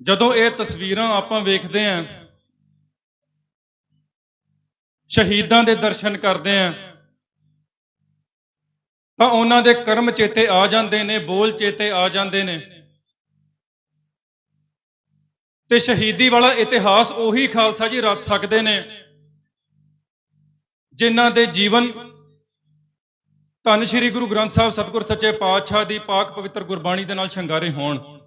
ਜਦੋਂ ਇਹ ਤਸਵੀਰਾਂ ਆਪਾਂ ਵੇਖਦੇ ਆਂ, ਸ਼ਹੀਦਾਂ ਦੇ ਦਰਸ਼ਨ ਕਰਦੇ ਆਂ, ਤਾਂ ਉਹਨਾਂ ਦੇ ਕਰਮ ਚੇਤੇ ਆ ਜਾਂਦੇ ਨੇ, ਬੋਲ ਚੇਤੇ ਆ ਜਾਂਦੇ ਨੇ। ਤੇ ਸ਼ਹੀਦੀ ਵਾਲਾ ਇਤਿਹਾਸ ਉਹੀ ਖਾਲਸਾ ਜੀ ਰਚ ਸਕਦੇ ਨੇ, ਜਿਨ੍ਹਾਂ ਦੇ ਜੀਵਨ ਧੰਨ ਸ਼੍ਰੀ ਗੁਰੂ ਗ੍ਰੰਥ ਸਾਹਿਬ ਸਤਿਗੁਰ ਸੱਚੇ ਪਾਤਸ਼ਾਹ ਦੀ ਪਾਕ ਪਵਿੱਤਰ ਗੁਰਬਾਣੀ ਦੇ ਨਾਲ ਸ਼ਿੰਗਾਰੇ ਹੋਣ।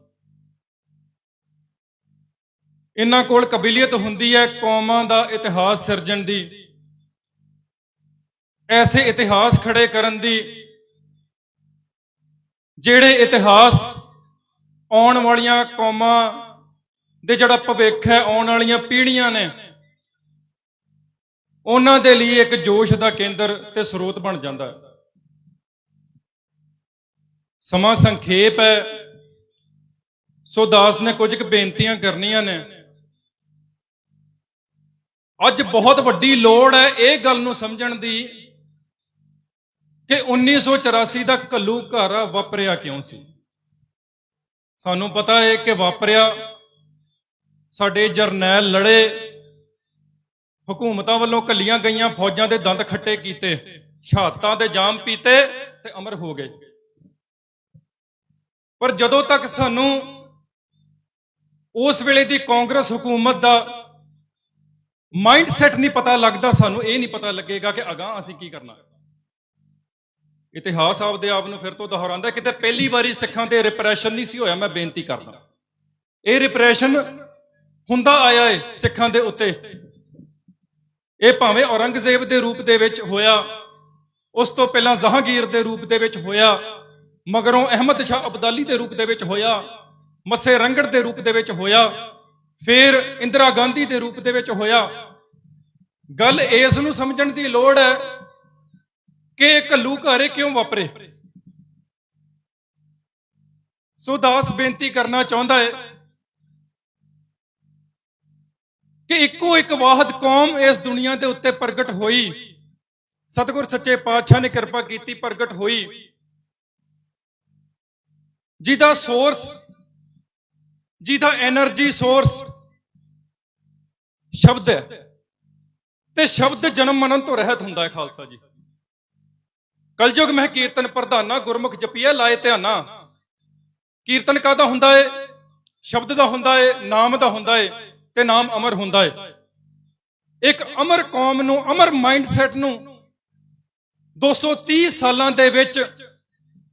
ਇਹਨਾਂ ਕੋਲ ਕਬੀਲੀਅਤ ਹੁੰਦੀ ਹੈ ਕੌਮਾਂ ਦਾ ਇਤਿਹਾਸ ਸਿਰਜਣ ਦੀ। ਐਸੇ ਇਤਿਹਾਸ ਖੜੇ ਕਰਨ ਦੀ ਜਿਹੜੇ ਇਤਿਹਾਸ ਆਉਣ ਵਾਲੀਆਂ ਕੌਮਾਂ ਦੇ ਜਿਹੜਾ ਭਵਿੱਖ ਹੈ, ਆਉਣ ਵਾਲੀਆਂ ਪੀੜ੍ਹੀਆਂ ਨੇ, ਉਹਨਾਂ ਦੇ ਲਈ ਇੱਕ ਜੋਸ਼ ਦਾ ਕੇਂਦਰ ਤੇ ਸਰੋਤ ਬਣ ਜਾਂਦਾ ਹੈ। ਸਮਾਂ ਸੰਖੇਪ ਹੈ। ਸੋ ਦਾਸ ਨੇ ਕੁਝ ਕੁ ਬੇਨਤੀਆਂ ਕਰਨੀਆਂ ਨੇ। ਅੱਜ ਬਹੁਤ ਵੱਡੀ ਲੋੜ ਹੈ ਇਹ ਗੱਲ ਨੂੰ ਸਮਝਣ ਦੀ ਕਿ 1984 ਦਾ ਘੱਲੂ ਘਰ ਵਾਪਰਿਆ ਕਿਉਂ ਸੀ? ਸਾਨੂੰ ਪਤਾ ਹੈ ਕਿ ਵਾਪਰਿਆ ਸਾਡੇ ਜਰਨੈਲ ਲੜੇ, ਹਕੂਮਤਾਂ ਵੱਲੋਂ ਕੱਲੀਆਂ ਗਈਆਂ ਫੌਜਾਂ ਦੇ ਦੰਦ ਖੱਟੇ ਕੀਤੇ, ਸ਼ਹਾਦਤਾਂ ਦੇ ਜਾਮ ਪੀਤੇ ਤੇ ਅਮਰ ਹੋ ਗਏ। ਪਰ ਜਦੋਂ ਤੱਕ ਸਾਨੂੰ ਉਸ ਵੇਲੇ ਦੀ ਕਾਂਗਰਸ ਹਕੂਮਤ ਦਾ ਮਾਈਂਡ ਸੈਟ ਨਹੀਂ ਪਤਾ ਲੱਗਦਾ ਸਾਨੂੰ, ਇਹ ਨਹੀਂ ਪਤਾ ਲੱਗੇਗਾ ਕਿ ਅਗਾਹ ਅਸੀਂ ਕੀ ਕਰਨਾ। ਹੈ ਇਤਿਹਾਸ ਆਪਦੇ ਆਪ ਨੂੰ ਫਿਰ ਤੋਂ ਦੁਹਰਾਉਂਦਾ ਕਿਤੇ ਪਹਿਲੀ ਵਾਰੀ ਸਿੱਖਾਂ ਤੇ ਰਿਪਰੈਸ਼ਨ ਨਹੀਂ ਸੀ ਹੋਇਆ, ਮੈਂ ਬੇਨਤੀ ਕਰਦਾ। ਇਹ ਰਿਪਰੈਸ਼ਨ ਹੁੰਦਾ ਆਇਆ ਏ ਸਿੱਖਾਂ ਦੇ ਉੱਤੇ। ਇਹ ਭਾਵੇਂ ਔਰੰਗਜ਼ੇਬ ਦੇ ਰੂਪ ਦੇ ਵਿੱਚ ਹੋਇਆ, ਉਸ ਤੋਂ ਪਹਿਲਾਂ ਜਹਾਂਗੀਰ ਦੇ ਰੂਪ ਦੇ ਵਿੱਚ ਹੋਇਆ, ਮਗਰੋਂ ਅਹਿਮਦ ਸ਼ਾਹ ਅਬਦਾਲੀ ਦੇ ਰੂਪ ਦੇ ਵਿੱਚ ਹੋਇਆ, ਮੱਸੇ ਰੰਗੜ ਦੇ ਰੂਪ ਦੇ ਵਿੱਚ ਹੋਇਆ ਫਿਰ ਇੰਦਰਾ ਗਾਂਧੀ ਦੇ ਰੂਪ ਦੇ ਵਿੱਚ ਹੋਇਆ। ਗੱਲ ਇਸ ਨੂੰ ਸਮਝਣ ਦੀ ਲੋੜ ਹੈ ਕਿ ਘੱਲੂ ਘਾਰੇ ਕਿਉਂ ਵਾਪਰੇ? ਸੋ ਦਾਸ ਬੇਨਤੀ ਕਰਨਾ ਚਾਹੁੰਦਾ ਹੈ ਕਿ ਇੱਕੋ ਇੱਕ ਵਾਹਦ ਕੌਮ ਇਸ ਦੁਨੀਆ ਦੇ ਉੱਤੇ ਪ੍ਰਗਟ ਹੋਈ। ਸਤਿਗੁਰ ਸੱਚੇ ਪਾਤਸ਼ਾਹ ਨੇ ਕਿਰਪਾ ਕੀਤੀ, ਪ੍ਰਗਟ ਹੋਈ। ਜਿਹਦਾ ਸੋਰਸ ਜਿਹਦਾ એનર્ਜੀ ਸੋਰਸ ਸ਼ਬਦ ਹੈ। ਤੇ ਸ਼ਬਦ ਜਨਮ ਮਨਨ ਤੋਂ ਰਹਿਤ ਹੁੰਦਾ ਹੈ ਖਾਲਸਾ ਜੀ। ਕਲਯੁਗ ਮਹਿ ਕੀਰਤਨ ਪ੍ਰਧਾਨਾ, ਗੁਰਮੁਖ ਜਪੀਏ ਲਾਏ ਧਿਆਨਾ। ਕੀਰਤਨ ਕਾਦਾ ਹੁੰਦਾ ਏ? ਸ਼ਬਦ ਦਾ ਹੁੰਦਾ ਏ, ਨਾਮ ਦਾ ਹੁੰਦਾ ਏ, ਤੇ ਨਾਮ ਅਮਰ ਹੁੰਦਾ ਏ। ਇੱਕ ਅਮਰ ਕੌਮ ਨੂੰ, ਅਮਰ ਮਾਈਂਡਸੈਟ ਨੂੰ 230 ਸਾਲਾਂ ਦੇ ਵਿੱਚ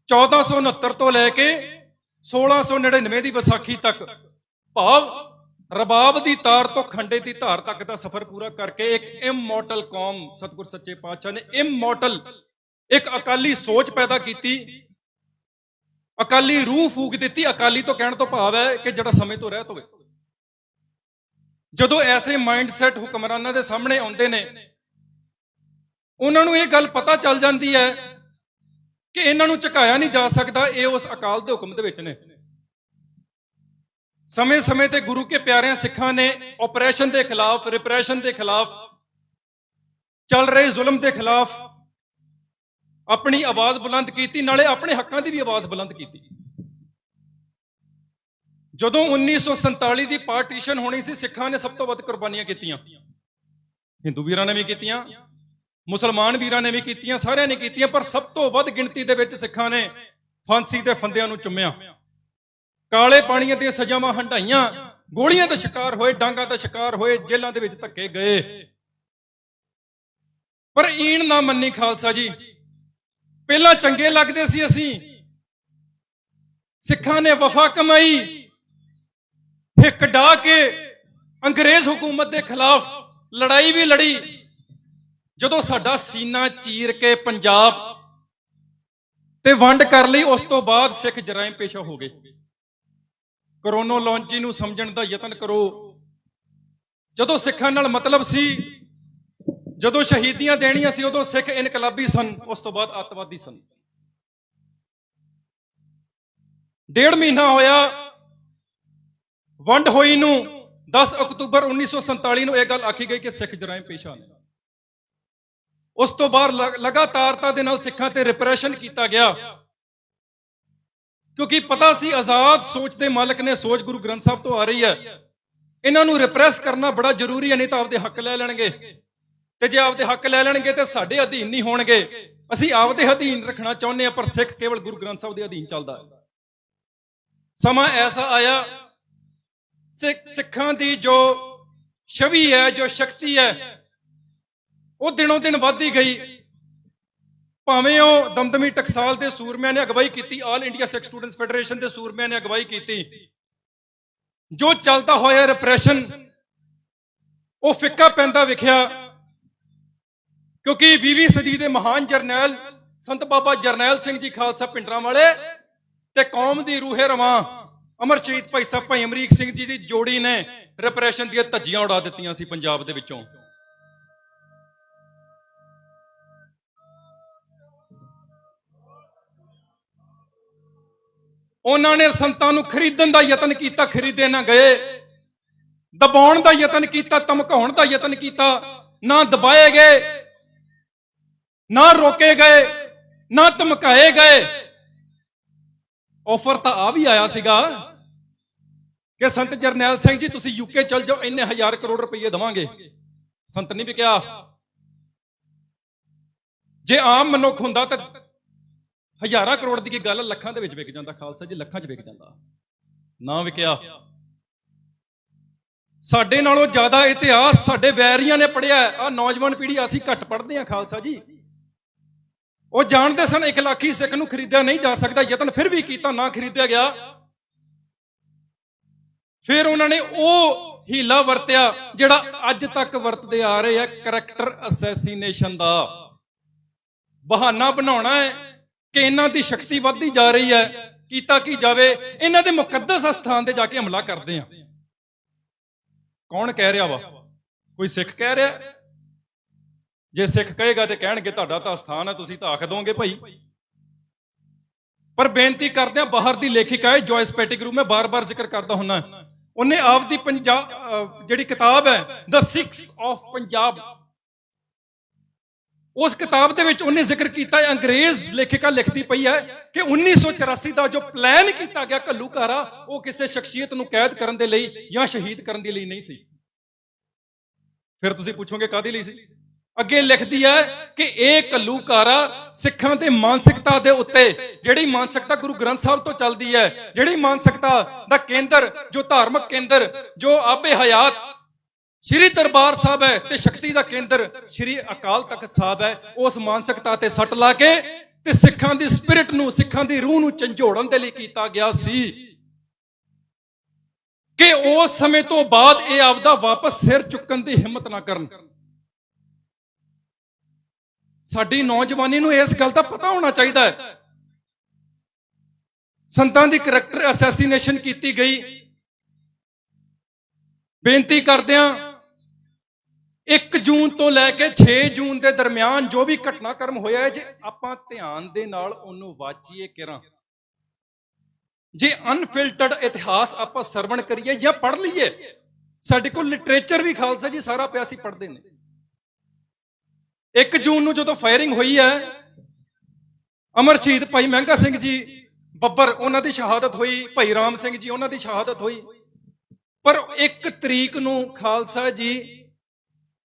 1469 ਤੋਂ ਲੈ ਕੇ 1699 ਦੀ ਵਿਸਾਖੀ ਤੱਕ ਭਾਵ ਰਬਾਬ ਦੀ ਤਾਰ ਤੋਂ ਖੰਡੇ ਦੀ ਧਾਰ ਤੱਕ ਦਾ ਸਫ਼ਰ ਪੂਰਾ ਕਰਕੇ ਇੱਕ ਇਮੋਰਟਲ ਕੌਮ ਸਤਿਗੁਰ ਸੱਚੇ ਪਾਤਸ਼ਾਹ ਨੇ ਇਮੋਰਟਲ ਇੱਕ ਅਕਾਲੀ ਸੋਚ ਪੈਦਾ ਕੀਤੀ। ਅਕਾਲੀ ਰੂਹ ਫੂਕ ਦਿੱਤੀ। ਅਕਾਲੀ ਤੋਂ ਕਹਿਣ ਤੋਂ ਭਾਵ ਹੈ ਕਿ ਜਿਹੜਾ ਸਮੇਂ ਤੋਂ ਰਹਿਤ ਹੋਵੇ। ਜਦੋਂ ਐਸੇ ਮਾਈਂਡਸੈਟ ਹੁਕਮਰਾਨਾਂ ਦੇ ਸਾਹਮਣੇ ਆਉਂਦੇ ਨੇ, ਉਹਨਾਂ ਨੂੰ ਇਹ ਗੱਲ ਪਤਾ ਚੱਲ ਜਾਂਦੀ ਹੈ ਕਿ ਇਹਨਾਂ ਨੂੰ ਝੁਕਾਇਆ ਨਹੀਂ ਜਾ ਸਕਦਾ। ਇਹ ਉਸ ਅਕਾਲ ਦੇ ਹੁਕਮ ਦੇ ਵਿੱਚ ਨੇ। ਸਮੇਂ-ਸਮੇਂ ਤੇ ਗੁਰੂ ਕੇ ਪਿਆਰਿਆਂ ਸਿੱਖਾਂ ਨੇ ਆਪਰੇਸ਼ਨ ਦੇ ਖਿਲਾਫ ਰਿਪਰੈਸ਼ਨ ਦੇ ਖਿਲਾਫ ਚੱਲ ਰਹੇ ਜ਼ੁਲਮ ਦੇ ਖਿਲਾਫ ਆਪਣੀ ਆਵਾਜ਼ ਬੁਲੰਦ ਕੀਤੀ, ਨਾਲੇ ਆਪਣੇ ਹੱਕਾਂ ਦੀ ਵੀ ਆਵਾਜ਼ ਬੁਲੰਦ ਕੀਤੀ। ਜਦੋਂ 1947 ਦੀ ਪਾਰਟੀਸ਼ਨ ਹੋਣੀ ਸੀ, ਸਿੱਖਾਂ ਨੇ ਸਭ ਤੋਂ ਵੱਧ ਕੁਰਬਾਨੀਆਂ ਕੀਤੀਆਂ। ਹਿੰਦੂ ਵੀਰਾਂ ਨੇ ਵੀ ਕੀਤੀਆਂ, ਮੁਸਲਮਾਨ ਵੀਰਾਂ ਨੇ ਵੀ ਕੀਤੀਆਂ, ਸਾਰਿਆਂ ਨੇ ਕੀਤੀਆਂ, ਪਰ ਸਭ ਤੋਂ ਵੱਧ ਗਿਣਤੀ ਦੇ ਵਿੱਚ ਸਿੱਖਾਂ ਨੇ ਫਾਂਸੀ ਦੇ ਫੰਦਿਆਂ ਨੂੰ ਚੁੰਮਿਆ। ਕਾਲੇ ਪਾਣੀਆਂ ਦੀਆਂ ਸਜ਼ਾਵਾਂ ਹੰਡਾਈਆਂ ਗੋਲੀਆਂ ਦਾ ਸ਼ਿਕਾਰ ਹੋਏ, ਡਾਂਗਾ ਦਾ ਸ਼ਿਕਾਰ ਹੋਏ, ਜੇਲ੍ਹਾਂ ਦੇ ਵਿੱਚ ਧੱਕੇ ਗਏ। ਪਰ ਈਣ ਨਾ ਮੰਨੀ ਖਾਲਸਾ ਜੀ। ਪਹਿਲਾਂ ਚੰਗੇ ਲੱਗਦੇ ਸੀ ਅਸੀਂ। ਸਿੱਖਾਂ ਨੇ ਵਫਾ ਕਮਾਈ। ਹਿੱਕ ਡਾ ਕੇ ਅੰਗਰੇਜ਼ ਹਕੂਮਤ ਦੇ ਖਿਲਾਫ ਲੜਾਈ ਵੀ ਲੜੀ। ਜਦੋਂ ਸਾਡਾ ਸੀਨਾ ਚੀਰ ਕੇ ਪੰਜਾਬ ਤੇ ਵੰਡ ਕਰ ਲਈ, ਉਸ ਤੋਂ ਬਾਅਦ ਸਿੱਖ ਜਰਾਇਮ ਪੇਸ਼ਾ ਹੋ ਗਏ। ਕਰੋਨੋਲੋਜੀ ਨੂੰ ਸਮਝਣ ਦਾ ਯਤਨ ਕਰੋ। ਜਦੋਂ ਸਿੱਖਾਂ ਨਾਲ ਮਤਲਬ ਸੀ, ਜਦੋਂ ਸ਼ਹੀਦੀਆਂ ਦੇਣੀਆਂ ਸੀ, ਉਦੋਂ ਸਿੱਖ ਇਨਕਲਾਬੀ ਸਨ, ਉਸ ਤੋਂ ਬਾਅਦ ਅੱਤਵਾਦੀ ਸਨ। ਡੇਢ ਮਹੀਨਾ ਹੋਇਆ, ਵੰਡ ਹੋਈ ਨੂੰ 10 ਅਕਤੂਬਰ 1947 ਨੂੰ ਇਹ ਗੱਲ ਆਖੀ ਗਈ ਕਿ ਸਿੱਖ ਜਰਾਇਮ ਪੇਸ਼ਾ ਨੇ। ਉਸ ਤੋਂ ਬਾਅਦ ਲਗ- ਲਗਾਤਾਰਤਾ ਦੇ ਨਾਲ ਸਿੱਖਾਂ ਤੇ ਰਿਪਰੈਸ਼ਨ ਕੀਤਾ ਗਿਆ। ਕਿਉਂਕਿ ਪਤਾ ਸੀ ਆਜ਼ਾਦ ਸੋਚ ਦੇ ਮਾਲਕ ਨੇ ਸੋਚ ਗੁਰੂ ਗ੍ਰੰਥ ਸਾਹਿਬ ਤੋਂ ਆ ਰਹੀ ਹੈ। ਇਹਨਾਂ ਨੂੰ ਰਿਪਰੈਸ ਕਰਨਾ ਬੜਾ ਜ਼ਰੂਰੀ ਹੈ, ਨਹੀਂ ਤਾਂ ਆਪਦੇ ਹੱਕ ਲੈ ਲੈਣਗੇ। ਤੇ ਜੇ ਆਪਦੇ ਹੱਕ ਲੈ ਲੈਣਗੇ ਤੇ ਸਾਡੇ ਅਧੀਨ ਨਹੀਂ ਹੋਣਗੇ। ਅਸੀਂ ਆਪਦੇ ਅਧੀਨ ਰੱਖਣਾ ਚਾਹੁੰਦੇ ਹਾਂ, ਪਰ ਸਿੱਖ ਕੇਵਲ ਗੁਰੂ ਗ੍ਰੰਥ ਸਾਹਿਬ ਦੇ ਅਧੀਨ ਚੱਲਦਾ ਹੈ। ਸਮਾਂ ਐਸਾ ਆਇਆ, ਸਿੱਖ ਸਿੱਖਾਂ ਦੀ ਜੋ ਛਵੀ ਹੈ, ਜੋ ਸ਼ਕਤੀ ਹੈ, ਉਹ ਦਿਨੋਂ ਦਿਨ ਵੱਧਦੀ ਗਈ। ਭਾਵੇਂ ਉਹ ਦਮਦਮੀ ਟਕਸਾਲ ਦੇ ਸੂਰਮਿਆਂ ਨੇ ਅਗਵਾਈ ਕੀਤੀ All India Sikh students federation ਦੇ ਸੂਰਮਿਆਂ ਨੇ ਅਗਵਾਈ ਕੀਤੀ। ਜੋ ਚੱਲਦਾ ਹੋਇਆ ਰਿਪਰੈਸ਼ਨ ਉਹ ਫਿੱਕਾ ਪੈਂਦਾ ਵਿਖਿਆ, ਕਿਉਂਕਿ 20ਵੀਂ ਸਦੀ ਦੇ ਮਹਾਨ ਜਰਨੈਲ ਸੰਤ ਬਾਬਾ ਜਰਨੈਲ ਸਿੰਘ ਜੀ ਖਾਲਸਾ ਪਿੰਡਰਾਂ ਵਾਲੇ ਤੇ ਕੌਮ ਦੀ ਰੂਹੇ ਰਵਾਂ ਅਮਰ ਸ਼ਹੀਦ ਭਾਈ ਸਾਹਿਬ ਭਾਈ ਅਮਰੀਕ ਸਿੰਘ ਜੀ ਦੀ ਜੋੜੀ ਨੇ ਰਿਪਰੈਸ਼ਨ ਦੀਆਂ ਧੱਜੀਆਂ ਉਡਾ ਦਿੱਤੀਆਂ ਸੀ ਪੰਜਾਬ ਦੇ ਵਿੱਚੋਂ। ਉਹਨਾਂ ਨੇ ਸੰਤਾਂ ਨੂੰ ਖਰੀਦਣ ਦਾ ਯਤਨ ਕੀਤਾ, ਖਰੀਦੇ ਨਾ ਗਏ। ਦਬਾਉਣ ਦਾ ਯਤਨ ਕੀਤਾ, ਧਮਕਾਉਣ ਦਾ ਯਤਨ ਕੀਤਾ, ਨਾ ਦਬਾਏ ਗਏ, ਨਾ ਰੋਕੇ ਗਏ, ਨਾ ਧਮਕਾਏ ਗਏ। ਆਫਰ ਤਾਂ ਆ ਵੀ ਆਇਆ ਸੀਗਾ ਕਿ ਸੰਤ ਜਰਨੈਲ ਸਿੰਘ ਜੀ, ਤੁਸੀਂ ਯੂਕੇ ਚਲ ਜਾਓ, ਇੰਨੇ ਹਜ਼ਾਰ ਕਰੋੜ ਰੁਪਏ ਦਵਾਂਗੇ। ਸੰਤ ਨਹੀਂ ਕਿਹਾ। ਜੇ ਆਮ ਮਨੁੱਖ ਹੁੰਦਾ ਤਾਂ ਹਜ਼ਾਰਾਂ ਕਰੋੜ ਦੀ ਕੀ ਗੱਲ ਲੱਖਾਂ ਦੇ ਵਿੱਚ ਵਿਕ ਜਾਂਦਾ ਖਾਲਸਾ ਜੀ, ਲੱਖਾਂ 'ਚ ਵਿਕ ਜਾਂਦਾ। ਨਾ ਵਿਕਿਆ। ਸਾਡੇ ਨਾਲੋਂ ਜ਼ਿਆਦਾ ਇਤਿਹਾਸ ਸਾਡੇ ਵੈਰੀਆਂ ਨੇ ਪੜਿਆ ਆ ਨੌਜਵਾਨ ਪੀੜ੍ਹੀ ਅਸੀਂ ਘੱਟ ਪੜ੍ਹਦੇ ਆ ਖਾਲਸਾ ਜੀ। ਉਹ ਜਾਣਦੇ ਸਨ ਇੱਕ ਲੱਖੀ ਸਿੱਖ ਨੂੰ ਖਰੀਦਿਆ ਨਹੀਂ ਜਾ ਸਕਦਾ, ਯਤਨ ਫਿਰ ਵੀ ਕੀਤਾ, ਨਾ ਖਰੀਦਿਆ ਗਿਆ। ਫਿਰ ਉਹਨਾਂ ਨੇ ਉਹ ਹੀਲਾ ਵਰਤਿਆ ਜਿਹੜਾ ਅੱਜ ਤੱਕ ਵਰਤਦੇ ਆ ਰਹੇ ਆ ਕਰੈਕਟਰ ਅਸੈਸੀਨੇਸ਼ਨ ਦਾ। ਬਹਾਨਾ ਬਣਾਉਣਾ ਹੈ। ਕਿ ਇਹਨਾਂ ਦੀ ਸ਼ਕਤੀ ਵੱਧਦੀ ਜਾ ਰਹੀ ਹੈ, ਕੀਤਾ ਕੀ ਜਾਵੇ, ਇਹਨਾਂ ਦੇ ਮੁਕੱਦਸ ਸਥਾਨ ਤੇ ਜਾ ਕੇ ਹਮਲਾ ਕਰਦੇ ਆ। ਕੌਣ ਕਹਿ ਰਿਹਾ ਵਾ? ਕੋਈ ਸਿੱਖ ਕਹਿ ਰਿਹਾ? ਜੇ ਸਿੱਖ ਕਹੇਗਾ ਤੇ ਕਹਿਣਗੇ, ਤੁਹਾਡਾ ਤਾਂ ਸਥਾਨ ਹੈ ਤੁਸੀਂ ਤਾਂ ਆਖ ਦੋਗੇ ਭਾਈ। ਪਰ ਬੇਨਤੀ ਕਰਦੇ ਆ, ਬਾਹਰ ਦੀ ਲੇਖਿਕਾ ਹੈ ਜੋਇਸ ਪੈਟੀਗਰੂ ਮੈਂ ਬਾਰ-ਬਾਰ ਜ਼ਿਕਰ ਕਰਦਾ ਹੁੰਨਾ। ਉਹਨੇ ਆਪ ਦੀ ਪੰਜਾਬ ਜਿਹੜੀ ਕਿਤਾਬ ਹੈ ਦ ਸਿਕਸ ਆਫ ਪੰਜਾਬ ਉਸ ਕਿਤਾਬ ਦੇ ਵਿੱਚ ਉਹਨੇ ਜ਼ਿਕਰ ਕੀਤਾ ਹੈ ਅੰਗਰੇਜ਼ ਲੇਖਿਕਾ ਲਿਖਦੀ ਪਈ ਹੈ ਕਿ 1984 ਦਾ ਜੋ ਪਲਾਨ ਕੀਤਾ ਗਿਆ ਘੱਲੂਕਾਰਾ ਉਹ ਕਿਸੇ ਸ਼ਖਸੀਅਤ ਨੂੰ ਕੈਦ ਕਰਨ ਦੇ ਲਈ ਜਾਂ ਸ਼ਹੀਦ ਕਰਨ ਦੇ ਲਈ ਨਹੀਂ ਸੀ। ਫਿਰ ਤੁਸੀਂ ਪੁੱਛੋਗੇ ਕਾਦੀ ਲਈ ਸੀ? ਅੱਗੇ ਲਿਖਦੀ ਹੈ ਕਿ ਇਹ ਘੱਲੂਕਾਰਾ ਸਿੱਖਾਂ ਦੇ ਮਾਨਸਿਕਤਾ ਦੇ ਉੱਤੇ, ਜਿਹੜੀ ਮਾਨਸਿਕਤਾ ਗੁਰੂ ਗ੍ਰੰਥ ਸਾਹਿਬ ਤੋਂ ਚੱਲਦੀ ਹੈ, ਜਿਹੜੀ ਮਾਨਸਿਕਤਾ ਦਾ ਕੇਂਦਰ, ਜੋ ਧਾਰਮਿਕ ਕੇਂਦਰ, ਜੋ ਆਬੇ ਹਯਾਤ ਸ਼੍ਰੀ ਦਰਬਾਰ ਸਾਹਿਬ ਹੈ ਤੇ ਸ਼ਕਤੀ ਦਾ ਕੇਂਦਰ ਸ਼੍ਰੀ ਅਕਾਲ ਤਖਤ ਸਾਹਿਬ ਹੈ। ਉਸ ਮਾਨਸਿਕਤਾ ਤੇ ਸੱਟ ਲਾ ਕੇ ਤੇ ਸਿੱਖਾਂ ਦੀ ਸਪਿਰਿਟ ਨੂੰ, ਸਿੱਖਾਂ ਦੀ ਰੂਹ ਨੂੰ ਝੰਜੋੜਨ ਦੇ ਲਈ ਕੀਤਾ ਗਿਆ ਸੀ। ਕਿ ਉਸ ਸਮੇਂ ਤੋਂ ਬਾਅਦ ਇਹ ਆਪਦਾ ਵਾਪਸ ਸਿਰ ਚੁੱਕਣ ਦੀ ਹਿੰਮਤ ਨਾ ਕਰਨ। ਸਾਡੀ ਨੌਜਵਾਨੀ ਨੂੰ ਇਸ ਗੱਲ ਦਾ ਪਤਾ ਹੋਣਾ ਚਾਹੀਦਾ ਹੈ। ਸੰਤਾਂ ਦੀ ਕਰੈਕਟਰ ਅਸੈਸੀਨੇਸ਼ਨ ਕੀਤੀ ਗਈ। ਬੇਨਤੀ ਕਰਦਿਆਂ 1 ਜੂਨ ਤੋਂ ਲੈ ਕੇ 6 ਜੂਨ ਦੇ ਦਰਮਿਆਨ ਜੋ ਵੀ ਘਟਨਾਕ੍ਰਮ ਹੋਇਆ ਹੈ, ਜੇ ਆਪਾਂ ਧਿਆਨ ਦੇ ਨਾਲ ਉਹਨੂੰ ਵਾਚੀਏ ਕਿਰਾਂ। ਜੇ ਅਨਫਿਲਟਰਡ ਇਤਿਹਾਸ ਆਪਾਂ ਸਰਵਣ ਕਰੀਏ ਜਾਂ ਪੜ੍ਹ ਲਈਏ, ਸਾਡੇ ਕੋਲ ਲਿਟਰੇਚਰ ਵੀ ਖਾਲਸਾ ਜੀ, ਸਾਰਾ ਪਿਆ ਸੀ ਪੜ੍ਹਦੇ ਨੇ। 1 ਜੂਨ ਨੂੰ ਜਦੋਂ ਫਾਇਰਿੰਗ ਹੋਈ ਹੈ, ਅਮਰ ਸ਼ਹੀਦ ਭਾਈ ਮਹਿੰਗਾ ਸਿੰਘ ਜੀ, ਬੱਬਰ ਉਹਨਾਂ ਦੀ ਸ਼ਹਾਦਤ ਹੋਈ, ਭਾਈ ਰਾਮ ਸਿੰਘ ਜੀ ਉਹਨਾਂ ਦੀ ਸ਼ਹਾਦਤ ਹੋਈ। ਪਰ 1 ਤਰੀਕ ਨੂੰ ਖਾਲਸਾ ਜੀ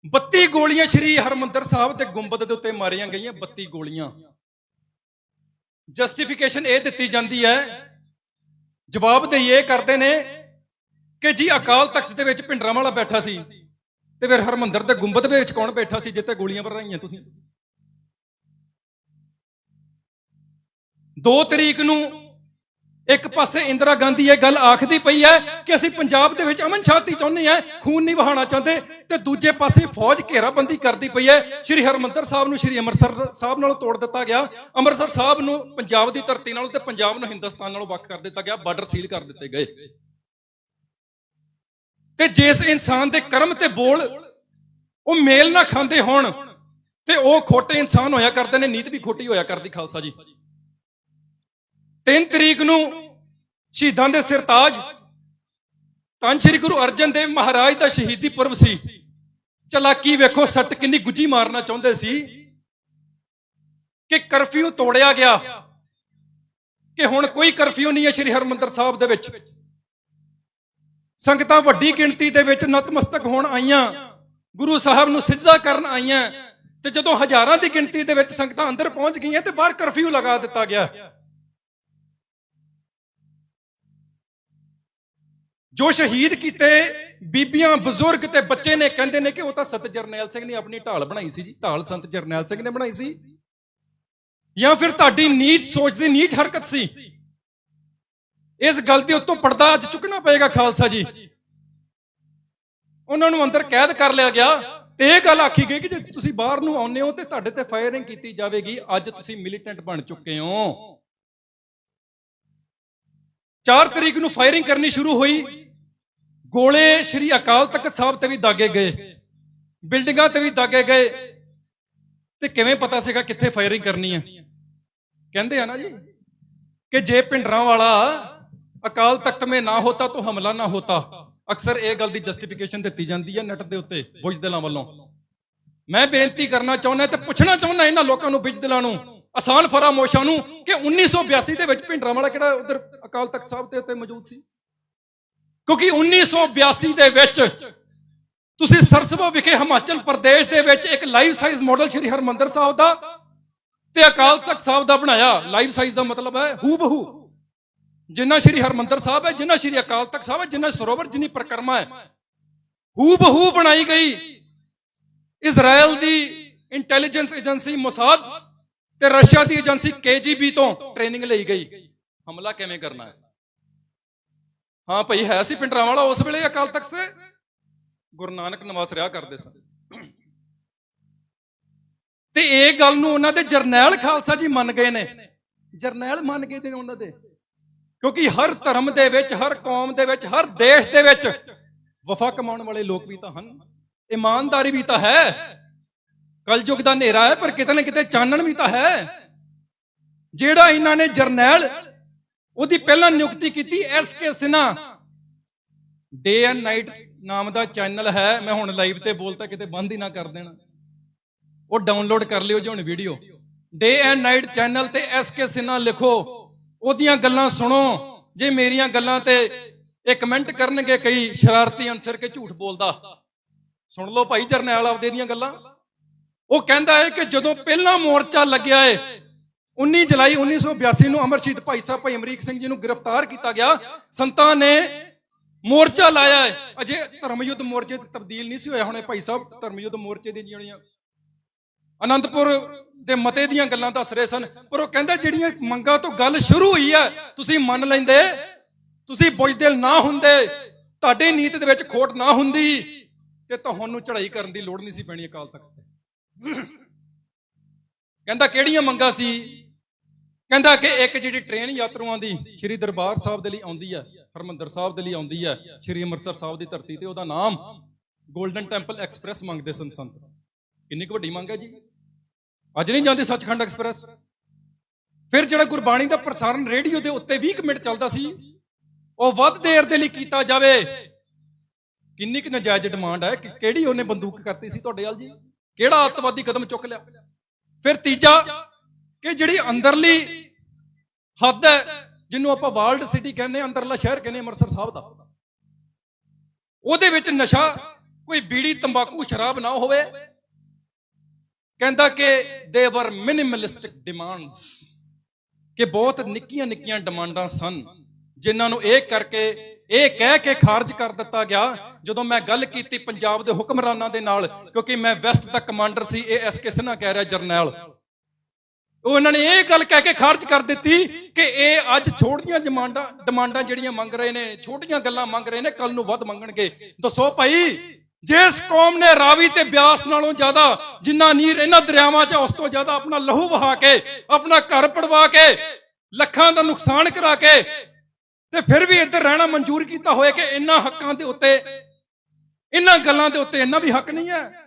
32 ਗੋਲੀਆਂ ਸ਼੍ਰੀ ਹਰਮੰਦਰ ਸਾਹਿਬ ਤੇ ਗੁੰਬਦ ਦੇ ਉੱਤੇ ਮਾਰੀਆਂ ਗਈਆਂ 32 ਗੋਲੀਆਂ। ਜਸਟੀਫਿਕੇਸ਼ਨ ਇਹ ਦਿੱਤੀ ਜਾਂਦੀ ਹੈ, ਜਵਾਬ ਦੇ ਇਹ ਕਰਦੇ ਨੇ ਕਿ ਜੀ ਅਕਾਲ ਤਖਤ ਦੇ ਵਿੱਚ ਭਿੰਡਰਾਂ ਵਾਲਾ ਬੈਠਾ ਸੀ ਤੇ ਫਿਰ ਹਰਮੰਦਰ ਦੇ ਗੁੰਬਦ ਦੇ ਵਿੱਚ ਕੌਣ ਬੈਠਾ ਸੀ ਜਿੱਥੇ ਗੋਲੀਆਂ ਵਰਰਾਈਆਂ ਤੁਸੀਂ? 2 ਤਰੀਕ ਨੂੰ ਇੱਕ ਪਾਸੇ ਇੰਦਰਾ ਗਾਂਧੀ ਇਹ ਗੱਲ ਆਖਦੀ ਪਈ ਹੈ ਕਿ ਅਸੀਂ ਪੰਜਾਬ ਦੇ ਵਿੱਚ ਅਮਨ ਸ਼ਾਂਤੀ ਚਾਹੁੰਦੇ ਹਾਂ, ਖੂਨ ਨਹੀਂ ਵਹਾਉਣਾ ਚਾਹੁੰਦੇ, ਤੇ ਦੂਜੇ ਪਾਸੇ ਫੌਜ ਘੇਰਾਬੰਦੀ ਕਰਦੀ ਪਈ ਹੈ। ਸ਼੍ਰੀ ਹਰਮੰਦਰ ਸਾਹਿਬ ਨੂੰ ਸ਼੍ਰੀ ਅੰਮ੍ਰਿਤਸਰ ਸਾਹਿਬ ਨਾਲੋਂ ਤੋੜ ਦਿੱਤਾ ਗਿਆ। ਅੰਮ੍ਰਿਤਸਰ ਸਾਹਿਬ ਨੂੰ ਪੰਜਾਬ ਦੀ ਧਰਤੀ ਨਾਲੋਂ ਤੇ ਪੰਜਾਬ ਨੂੰ ਹਿੰਦੁਸਤਾਨ ਨਾਲੋਂ ਵੱਖ ਕਰ ਦਿੱਤਾ ਗਿਆ, ਬਾਰਡਰ ਸੀਲ ਕਰ ਦਿੱਤੇ ਗਏ। ਤੇ ਜਿਸ ਇਨਸਾਨ ਦੇ ਕਰਮ ਤੇ ਬੋਲ ਉਹ ਮੇਲ ਨਾ ਖਾਂਦੇ ਹੋਣ, ਤੇ ਉਹ ਖੋਟੇ ਇਨਸਾਨ ਹੋਇਆ ਕਰਦੇ ਨੇ, ਨੀਤ ਵੀ ਖੋਟੀ ਹੋਇਆ ਕਰਦੀ, ਖਾਲਸਾ ਜੀ। 3 ਤਰੀਕ ਨੂੰ ਸ਼ਹੀਦਾਂ ਦੇ ਸਿਰਤਾਜ। ਤਾਂ ਸ੍ਰੀ ਗੁਰੂ ਅਰਜਨ ਦੇਵ ਮਹਾਰਾਜ ਦਾ ਸ਼ਹੀਦੀ ਪੁਰਬ ਸੀ। ਚਲਾਕੀ ਵੇਖੋ, ਸੱਟ ਕਿੰਨੀ ਗੁੱਜੀ ਮਾਰਨਾ ਚਾਹੁੰਦੇ ਸੀ। ਕਿ ਕਰਫਿਊ ਤੋੜਿਆ ਗਿਆ। ਕਿ ਹੁਣ ਕੋਈ ਕਰਫਿਊ ਨਹੀਂ ਹੈ ਸ੍ਰੀ ਹਰਮੰਦਰ ਸਾਹਿਬ ਦੇ ਵਿੱਚ। ਸੰਗਤਾਂ ਵੱਡੀ ਗਿਣਤੀ ਦੇ ਵਿੱਚ ਨਤਮਸਤਕ ਹੋਣ ਆਈਆਂ। ਗੁਰੂ ਸਾਹਿਬ ਨੂੰ ਸਿਜਦਾ ਕਰਨ ਆਈਆਂ। ਤੇ ਜਦੋਂ ਹਜ਼ਾਰਾਂ ਦੀ ਗਿਣਤੀ ਦੇ ਵਿੱਚ ਸੰਗਤਾਂ ਅੰਦਰ ਪਹੁੰਚ ਗਈਆਂ ਤੇ ਬਾਹਰ ਕਰਫਿਊ ਲਗਾ ਦਿੱਤਾ ਗਿਆ। ਜੋ ਸ਼ਹੀਦ ਕੀਤੇ ਬੀਬੀਆਂ, ਬਜ਼ੁਰਗ ਤੇ ਬੱਚੇ ਨੇ, ਕਹਿੰਦੇ ਨੇ ਕਿ ਉਹ ਤਾਂ ਸਤ ਜਰਨੈਲ ਸਿੰਘ ਨੇ ਆਪਣੀ ਢਾਲ ਬਣਾਈ ਸੀ ਜੀ। ਢਾਲ ਸੰਤ ਜਰਨੈਲ ਸਿੰਘ ਨੇ ਬਣਾਈ ਸੀ। ਜਾਂ ਫਿਰ ਤੁਹਾਡੀ ਨੀਚ ਸੋਚ ਦੀ ਨੀਚ ਹਰਕਤ ਸੀ। ਇਸ ਗੱਲ ਦੇ ਉੱਤੋਂ ਪਰਦਾ ਅੱਜ ਚੁੱਕਣਾ ਪਏਗਾ ਖਾਲਸਾ ਜੀ। ਉਹਨਾਂ ਨੂੰ ਅੰਦਰ ਕੈਦ ਕਰ ਲਿਆ ਗਿਆ। ਤੇ ਇਹ ਗੱਲ ਆਖੀ ਗਈ ਕਿ ਜੇ ਤੁਸੀਂ ਬਾਹਰ ਨੂੰ ਆਉਂਦੇ ਹੋ ਤੇ ਤੁਹਾਡੇ ਤੇ ਫਾਇਰਿੰਗ ਕੀਤੀ ਜਾਵੇਗੀ। ਅੱਜ ਤੁਸੀਂ ਮਿਲੀਟੈਂਟ ਬਣ ਚੁੱਕੇ ਹੋ। 4 ਤਰੀਕ ਨੂੰ ਫਾਇਰਿੰਗ ਕਰਨੀ ਸ਼ੁਰੂ ਹੋਈ। ਗੋਲੇ ਸ਼੍ਰੀ ਅਕਾਲ ਤਖਤ ਸਾਹਿਬ ਤੇ ਵੀ ਦਾਗੇ ਗਏ। ਬਿਲਡਿੰਗਾਂ ਤੇ ਵੀ ਦਾਗੇ ਗਏ। ਤੇ ਕਿਵੇਂ ਪਤਾ ਸੀਗਾ ਕਿੱਥੇ ਫਾਇਰਿੰਗ ਕਰਨੀ ਹੈ ਕਹਿੰਦੇ ਆ ਨਾ ਜੀ ਕਿ ਜੇ ਪਿੰਡਰਾਂ ਵਾਲਾ ਅਕਾਲ ਤਖਤ ਮੇ ਨਾ ਹੋਤਾ ਤਾਂ ਹਮਲਾ ਨਾ ਹੋਤਾ। ਅਕਸਰ ਇਹ ਗੱਲ ਦੀ ਜਸਟੀਫਿਕੇਸ਼ਨ ਦਿੱਤੀ ਜਾਂਦੀ ਹੈ ਨੈਟ ਦੇ ਉੱਤੇ ਬੁਝਦਿਲਾਂ ਵੱਲੋਂ। ਮੈਂ ਬੇਨਤੀ ਕਰਨਾ ਚਾਹੁੰਦਾ ਤੇ ਪੁੱਛਣਾ ਚਾਹੁੰਦਾ ਇਹਨਾਂ ਲੋਕਾਂ ਨੂੰ ਬੁਝਦਿਲਾਂ ਨੂੰ ਆਸਾਨ ਫਰਾਮੋਸ਼ਾਂ ਨੂੰ ਕਿ 1982 ਦੇ ਵਿੱਚ ਪਿੰਡਰਾਂ ਵਾਲਾ ਕਿਹੜਾ ਉਧਰ ਅਕਾਲ ਤਖਤ ਸਾਹਿਬ ਦੇ ਉੱਤੇ ਮੌਜੂਦ ਸੀ? ਕਿਉਂਕਿ 1982 ਦੇ ਵਿੱਚ ਤੁਸੀਂ ਸਰਸਵੋ ਵਿਖੇ ਹਿਮਾਚਲ ਪ੍ਰਦੇਸ਼ ਦੇ ਵਿੱਚ ਇੱਕ live size model Shri Harmandar Sahib ਦਾ ਤੇ ਅਕਾਲ ਤਖਤ ਸਾਹਿਬ ਦਾ ਬਣਾਇਆ। ਲਾਈਵ ਸਾਈਜ਼ ਦਾ ਮਤਲਬ ਹੈ ਹੂ ਬਹੂ ਜਿੰਨਾ ਸ਼੍ਰੀ ਹਰਮੰਦਰ ਸਾਹਿਬ ਹੈ, ਜਿੰਨਾ ਸ਼੍ਰੀ ਅਕਾਲ ਤਖਤ ਸਾਹਿਬ ਹੈ, ਜਿੰਨਾ ਸਰੋਵਰ, ਜਿੰਨੀ ਪ੍ਰਕਰਮਾ ਹੈ ਹੂ ਬਹੂ ਬਣਾਈ ਗਈ। ਇਜ਼ਰਾਈਲ ਦੀ ਇੰਟੈਲੀਜੈਂਸ ਏਜੰਸੀ ਮੋਸਾਦ ਤੇ ਰਸ਼ੀਆ ਦੀ ਏਜੰਸੀ ਕੇਜੀਬੀ ਤੋਂ ਟ੍ਰੇਨਿੰਗ ਲਈ ਗਈ। ਹਮਲਾ ਕਿਵੇਂ ਕਰਨਾ ਹੈ? ਹਾਂ ਭਾਈ, ਹੈ ਸੀ ਪਿੰਡਰਾਂ ਵਾਲਾ ਉਸ ਵੇਲੇ ਅਕਾਲ ਤਖਤ ਤੇ ਗੁਰੂ ਨਾਨਕ ਨਿਵਾਸ ਰਿਹਾ ਕਰਦੇ ਸਨ। ਤੇ ਇਹ ਗੱਲ ਨੂੰ ਉਹਨਾਂ ਦੇ ਜਰਨੈਲ ਖਾਲਸਾ ਜੀ ਮੰਨ ਗਏ ਨੇ। ਜਰਨੈਲ ਮੰਨ ਗਏ ਨੇ ਉਹਨਾਂ ਦੇ। ਕਿਉਂਕਿ ਹਰ ਧਰਮ ਦੇ ਵਿੱਚ, ਹਰ ਕੌਮ ਦੇ ਵਿੱਚ, ਹਰ ਦੇਸ਼ ਦੇ ਵਿੱਚ ਵਫਾ ਕਮਾਉਣ ਵਾਲੇ ਲੋਕ ਵੀ ਤਾਂ ਹਨ। ਇਮਾਨਦਾਰੀ ਵੀ ਤਾਂ ਹੈ। ਕਲਯੁਗ ਦਾ ਹਨੇਰਾ ਹੈ, ਪਰ ਕਿਤੇ ਨਾ ਕਿਤੇ ਚਾਨਣ ਵੀ ਤਾਂ ਹੈ। ਜਿਹੜਾ ਇਹਨਾਂ ਨੇ ਜਰਨੈਲ ਉਹਦੀ ਪਹਿਲਾਂ ਨਿਯੁਕਤੀ ਕੀਤੀ S K Sinha. Day and night ਨਾਮ ਦਾ ਚੈਨਲ ਹੈ, ਮੈਂ ਹੁਣ ਲਾਈਵ ਤੇ ਬੋਲਤਾ ਕਿਤੇ ਬੰਦ ਹੀ ਨਾ ਕਰ ਦੇਣਾ। ਉਹ ਡਾਊਨਲੋਡ ਕਰ ਲਿਓ ਜੀ ਹੁਣ video day and night channel ਤੇ ਐਸ ਕੇ ਸਿਨਾ ਲਿਖੋ। ਉਹਦੀਆਂ ਗੱਲਾਂ ਸੁਣੋ। ਜੇ ਮੇਰੀਆਂ ਗੱਲਾਂ ਤੇ ਇਹ ਕਮੈਂਟ ਕਰਨਗੇ ਕਈ ਸ਼ਰਾਰਤੀ ਅਨਸਰ ਕੇ ਝੂਠ ਬੋਲਦਾ। ਸੁਣ ਲਓ ਭਾਈ ਜਰਨੈਲ ਆਪਦੇ ਦੀਆਂ ਗੱਲਾਂ। ਉਹ ਕਹਿੰਦਾ ਹੈ ਕਿ ਜਦੋਂ ਪਹਿਲਾ ਮੋਰਚਾ ਲੱਗਿਆ ਏ 19 ਜੁਲਾਈ 1982 ਨੂੰ ਅਮਰਸ਼ੀਤ ਭਾਈ ਸਾਹਿਬ, ਭਾਈ ਅਮਰੀਕ ਸਿੰਘ ਜੀ ਨੂੰ ਗ੍ਰਿਫਤਾਰ ਕੀਤਾ ਗਿਆ। ਸੰਤਾਂ ਨੇ ਮੋਰਚਾ ਲਾਇਆ ਹੈ। ਅਜੇ ਧਰਮ ਯੁੱਧ ਮੋਰਚੇ ਤੇ ਤਬਦੀਲ ਨਹੀਂ ਸੀ ਹੋਇਆ ਹੁਣੇ ਭਾਈ ਸਾਹਿਬ। ਧਰਮ ਯੁੱਧ ਮੋਰਚੇ ਦੀ ਜਿਹੜੀਆਂ ਅਨੰਦਪੁਰ ਦੇ ਮਤੇ ਦੀਆਂ ਗੱਲਾਂ ਦੱਸ ਰਹੇ ਸਨ, ਪਰ ਉਹ ਕਹਿੰਦਾ ਜਿਹੜੀਆਂ ਮੰਗਾਂ ਤੋਂ ਗੱਲ ਸ਼ੁਰੂ ਹੋਈ ਹੈ, ਤੁਸੀਂ ਮੰਨ ਲੈਂਦੇ, ਤੁਸੀਂ ਬੁਝਦਿਲ ਨਾ ਹੁੰਦੇ, ਤੁਹਾਡੀ ਨੀਤ ਦੇ ਵਿੱਚ ਖੋਟ ਨਾ ਹੁੰਦੀ, ਤੇ ਤੁਹਾਨੂੰ ਚੜ੍ਹਾਈ ਕਰਨ ਦੀ ਲੋੜ ਨਹੀਂ ਸੀ ਪੈਣੀ ਅਕਾਲ ਤਖਤ। ਕਹਿੰਦਾ ਕਿਹੜੀਆਂ ਮੰਗਾਂ ਸੀ? ਕਹਿੰਦਾ ਕਿ ਇੱਕ ਜਿਹੜੀ ਟ੍ਰੇਨ ਯਾਤਰੂਆਂ ਦੀ ਸ਼੍ਰੀ ਦਰਬਾਰ ਸਾਹਿਬ ਦੇ ਲਈ ਆਉਂਦੀ ਹੈ ਹਰਮੰਦਰ ਸਾਹਿਬ ਦੇ ਲਈ ਆਉਂਦੀ ਹੈ ਸ਼੍ਰੀ ਅੰਮ੍ਰਿਤਸਰ ਸਾਹਿਬ ਦੀ ਧਰਤੀ ਤੇ ਉਹਦਾ ਨਾਮ ਗੋਲਡਨ ਟੈਂਪਲ ਐਕਸਪ੍ਰੈਸ ਮੰਗਦੇ ਸਨ ਸੰਤ। ਕਿੰਨੀ ਕੁ ਵੱਡੀ ਮੰਗ ਹੈ ਜੀ? ਅੱਜ ਨਹੀਂ ਜਾਂਦੀ ਸੱਚਖੰਡ ਐਕਸਪ੍ਰੈਸ? ਫਿਰ ਜਿਹੜਾ ਗੁਰਬਾਣੀ ਦਾ ਪ੍ਰਸਾਰਣ ਰੇਡੀਓ ਦੇ ਉੱਤੇ 20 ਮਿੰਟ ਚੱਲਦਾ ਸੀ, ਉਹ ਵੱਧ ਦੇਰ ਦੇ ਲਈ ਕੀਤਾ ਜਾਵੇ। ਕਿੰਨੀ ਕੁ ਨਜਾਇਜ਼ ਡਿਮਾਂਡ ਹੈ ਕਿ ਕਿਹੜੀ ਉਹਨੇ ਬੰਦੂਕ ਕਰਤੀ ਸੀ ਤੁਹਾਡੇ ਵੱਲ ਜੀ? ਕਿਹੜਾ ਅੱਤਵਾਦੀ ਕਦਮ ਚੁੱਕ ਲਿਆ? ਫਿਰ ਤੀਜਾ ਕਿ ਜਿਹੜੀ ਅੰਦਰਲੀ ਹੱਦ ਹੈ, ਜਿਹਨੂੰ ਆਪਾਂ ਵਰਲਡ ਸਿਟੀ ਕਹਿੰਦੇ ਅੰਦਰਲਾ ਸ਼ਹਿਰ ਕਹਿੰਦੇ ਅੰਮ੍ਰਿਤਸਰ ਸਾਹਿਬ ਦਾ। ਉਹਦੇ ਵਿੱਚ ਨਸ਼ਾ, ਕੋਈ ਬੀੜੀ, ਤੰਬਾਕੂ, ਸ਼ਰਾਬ ਨਾ ਹੋਵੇ। ਕਹਿੰਦਾ ਕਿ ਦੇ ਵਰ ਮਿਨੀਮਲਿਸਟਿਕ ਡਿਮਾਂਡਸ ਕਿ ਬਹੁਤ ਨਿੱਕੀਆਂ ਨਿੱਕੀਆਂ ਡਿਮਾਂਡਾਂ ਸਨ, ਜਿਨ੍ਹਾਂ ਨੂੰ ਇਹ ਕਰਕੇ ਇਹ ਕਹਿ ਕੇ ਖਾਰਜ ਕਰ ਦਿੱਤਾ ਗਿਆ ਜਦੋਂ ਮੈਂ ਗੱਲ ਕੀਤੀ ਪੰਜਾਬ ਦੇ ਹੁਕਮਰਾਨਾਂ ਦੇ ਨਾਲ, ਕਿਉਂਕਿ ਮੈਂ ਵੈਸਟ ਦਾ ਕਮਾਂਡਰ ਸੀ, ਇਹ ਐਸ ਕੇ ਸਿਨਹਾ ਕਹਿ ਰਿਹਾ ਜਰਨੈਲ। ਉਹ ਇਹਨਾਂ ਨੇ ਇਹ ਗੱਲ ਕਹਿ ਕੇ ਖਾਰਜ ਕਰ ਦਿੱਤੀ ਕਿ ਇਹ ਅੱਜ ਛੋਟੀਆਂ ਡਿਮਾਂਡਾਂ ਡਿਮਾਂਡਾਂ ਜਿਹੜੀਆਂ ਮੰਗ ਰਹੇ ਨੇ, ਛੋਟੀਆਂ ਗੱਲਾਂ ਮੰਗ ਰਹੇ ਨੇ ਕੱਲ ਨੂੰ ਵੱਧ ਮੰਗਣਗੇ। ਦੱਸੋ ਭਾਈ ਜਿਸ ਕੌਮ ਨੇ ਰਾਵੀ ਤੇ ਬਿਆਸ ਨਾਲੋਂ ਜ਼ਿਆਦਾ ਜਿੰਨਾ ਨੀਰ ਇਹਨਾਂ ਦਰਿਆਵਾਂ 'ਚ ਉਸ ਤੋਂ ਜ਼ਿਆਦਾ ਆਪਣਾ ਲਹੂ ਵਹਾ ਕੇ, ਆਪਣਾ ਘਰ ਪੜਵਾ ਕੇ, ਲੱਖਾਂ ਦਾ ਨੁਕਸਾਨ ਕਰਾ ਕੇ ਤੇ ਫਿਰ ਵੀ ਇੱਧਰ ਰਹਿਣਾ ਮਨਜ਼ੂਰ ਕੀਤਾ ਹੋਇਆ ਕਿ ਇਹਨਾਂ ਹੱਕਾਂ ਦੇ ਉੱਤੇ ਇਹਨਾਂ ਗੱਲਾਂ ਦੇ ਉੱਤੇ ਇੰਨਾ ਵੀ ਹੱਕ ਨਹੀਂ ਹੈ।